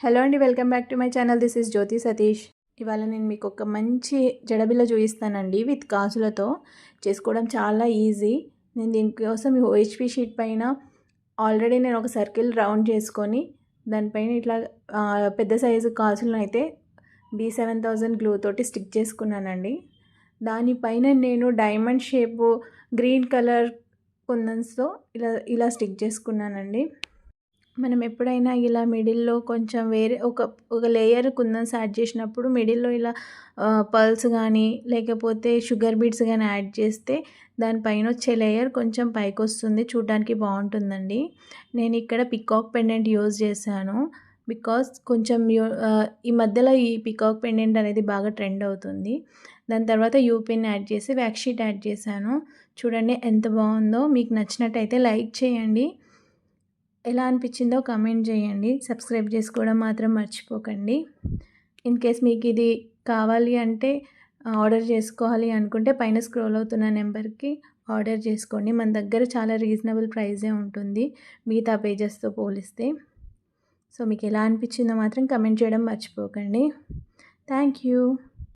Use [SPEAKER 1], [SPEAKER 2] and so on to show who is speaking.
[SPEAKER 1] Hello అండి welcome back to my channel this is Jyothi Satish ఇవాళ నేను మీకు ఒక మంచి జడబిల్ల చూపిస్తానండి విత్ కాజులతో చేసుకోవడం చాలా ఈజీ నేను దీనికోసం ఓహెచ్పి షీట్ పైన ఆల్రెడీ నేను ఒక సర్కిల్ రౌండ్ చేసుకొని దానిపైన ఇట్లా పెద్ద సైజు కాజులను అయితే బీ సెవెన్ థౌజండ్ గ్లూ తోటి స్టిక్ చేసుకున్నానండి. దానిపైన నేను డైమండ్ షేపు గ్రీన్ కలర్ కుందన్స్తో ఇలా ఇలా స్టిక్ చేసుకున్నానండి. మనం ఎప్పుడైనా ఇలా మిడిల్లో కొంచెం వేరే ఒక ఒక లేయర్ కుందన్స్ యాడ్ చేసినప్పుడు మిడిల్లో ఇలా పర్ల్స్ కానీ లేకపోతే షుగర్ బీట్స్ కానీ యాడ్ చేస్తే దానిపైన వచ్చే లేయర్ కొంచెం పైకి వస్తుంది చూడడానికి బాగుంటుందండి. నేను ఇక్కడ పికాక్ పెండెంట్ యూజ్ చేశాను. బికాస్ కొంచెం ఈ మధ్యలో ఈ పికాక్ పెండెంట్ అనేది బాగా ట్రెండ్ అవుతుంది. దాని తర్వాత యూపిన్ యాడ్ చేసి వ్యాక్ షీట్ యాడ్ చేశాను. చూడండి ఎంత బాగుందో. మీకు నచ్చినట్టయితే లైక్ చేయండి. ఎలా అనిపించిందో కమెంట్ చేయండి. సబ్స్క్రైబ్ చేసుకోవడం మాత్రం మర్చిపోకండి. ఇన్ కేస్ మీకు ఇది కావాలి అంటే ఆర్డర్ చేసుకోవాలి అనుకుంటే పైన స్క్రోల్ అవుతున్న నెంబర్కి ఆర్డర్ చేసుకోండి. మన దగ్గర చాలా రీజనబుల్ ప్రైజే ఉంటుంది మిగతా పేజెస్తో పోలిస్తే. సో మీకు ఎలా అనిపించిందో మాత్రం కమెంట్ చేయడం మర్చిపోకండి. Thank you.